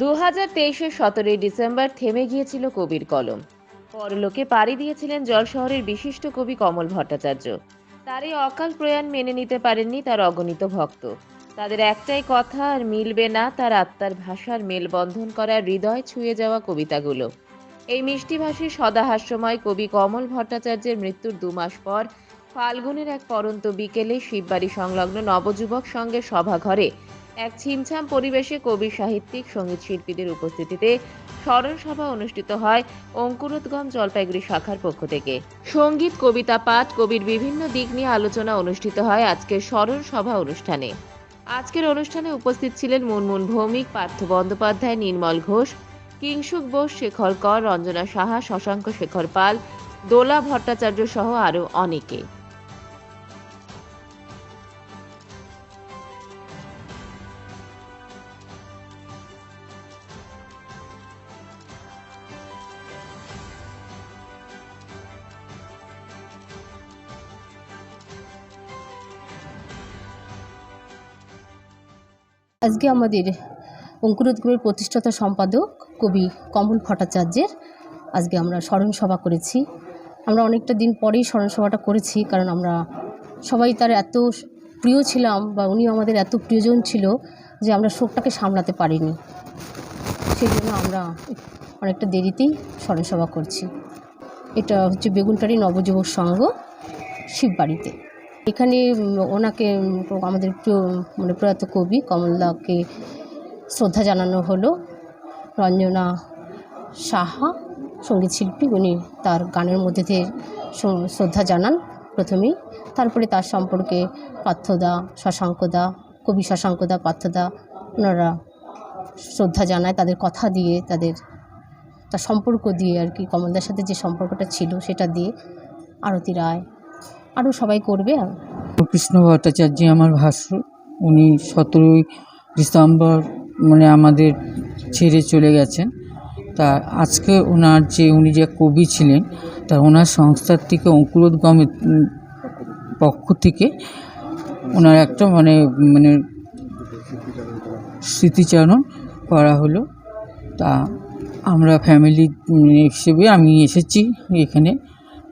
দু হাজার তেইশের সতেরোই ডিসেম্বর থেমে গিয়েছিল কবির কলম। পরলোকে পাড়ি দিয়েছিলেন জলশহরের বিশিষ্ট কবি কমল ভট্টাচার্য। তার এই অকাল প্রয়াণ মেনে নিতে পারেননি তার অগণিত ভক্ত। তাদের একটাই কথা, আর মিলবে না তার আত্মার ভাষার মেলবন্ধন করা হৃদয় ছুঁয়ে যাওয়া কবিতাগুলো। এই মিষ্টিভাষী সদাহাস্যময় কবি কমল ভট্টাচার্যের মৃত্যুর দু মাস পর ফাল্গুনের এক পরন্ত বিকেলে শিববাড়ি সংলগ্ন নবযুবক সঙ্গের সভাঘরে এক ছিমছাম পরিবেশে কবি, সাহিত্যিক, সংগীত শিল্পীদের উপস্থিতিতে স্মরণ সভা অনুষ্ঠিত হয় অঙ্কুরোদ্গম জলপাইগুড়ি শাখার পক্ষ থেকে। সংগীত, কবিতা, পাঠ, কবির বিভিন্ন দিক নিয়ে আলোচনা অনুষ্ঠিত হয় আজকের স্মরণ সভা অনুষ্ঠানে। আজকের অনুষ্ঠানে উপস্থিত ছিলেন মুনমুন ভৌমিক, পার্থ বন্দ্যোপাধ্যায়, নির্মল ঘোষ কিংসুক বোস, শেখর কর, রঞ্জনা সাহা, শশাঙ্ক শেখর পাল, দোলা ভট্টাচার্য সহ আরও অনেকে। আজকে আমাদের অঙ্কুরোদ্গমের প্রতিষ্ঠাতা সম্পাদক কবি কমল ভট্টাচার্যের আজকে আমরা স্মরণসভা করেছি। আমরা অনেকটা দিন পরেই স্মরণ সভাটা করেছি, কারণ আমরা সবাই তার এত প্রিয় ছিলাম বা উনি আমাদের এত প্রিয়জন ছিল যে আমরা শোকটাকে সামলাতে পারিনি। সেই জন্য আমরা অনেকটা দেরিতেই স্মরণসভা করছি। এটা হচ্ছে বেগুনটারি নবযুবক সংঘ শিববাড়িতে। এখানে ওনাকে আমাদের মানে প্রয়াত কবি কমলদাকে শ্রদ্ধা জানানো হলো। রঞ্জনা সাহা, সংগীত শিল্পী, উনি তার গানের মধ্যে দিয়ে শ্রদ্ধা জানান প্রথমেই। তারপরে তার সম্পর্কে পার্থদা, শশাঙ্কদা, কবি শশাঙ্কদা, পার্থদা, ওনারা শ্রদ্ধা জানায়, তাদের কথা দিয়ে, তাদের, তার সম্পর্ক দিয়ে আর কি, কমলদার সাথে যে সম্পর্কটা ছিল সেটা দিয়ে আরতি রায় আরও সবাই করবে আর। কৃষ্ণ ভট্টাচার্য আমার ভাষ্য উনি সতেরোই ডিসেম্বর মানে আমাদের ছেড়ে চলে গেছেন। তা আজকে ওনার যে, উনি যে কবি ছিলেন, তা ওনার সংস্থার থেকে অঙ্কুরোদ্গমের পক্ষ থেকে ওনার একটা মানে মানে স্মৃতিচারণ করা হলো। তা আমরা ফ্যামিলি হিসেবে আমি এসেছি এখানে।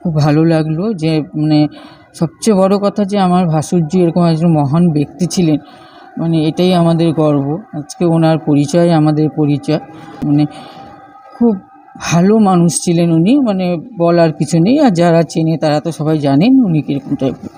খুব ভালো লাগল যে মানে সবচেয়ে বড় কথা যে, আমার ভাসুরজি এরকম একজন মহান ব্যক্তি ছিলেন। মানে এটাই আমাদের গর্ব। আজকে ওনার পরিচয় আমাদের পরিচয়। মানে খুব ভালো মানুষ ছিলেন উনি। মানে বলার কিছু নেই। আর যারা চেনে তারা তো সবাই জানেন উনি কীরকম টাইপের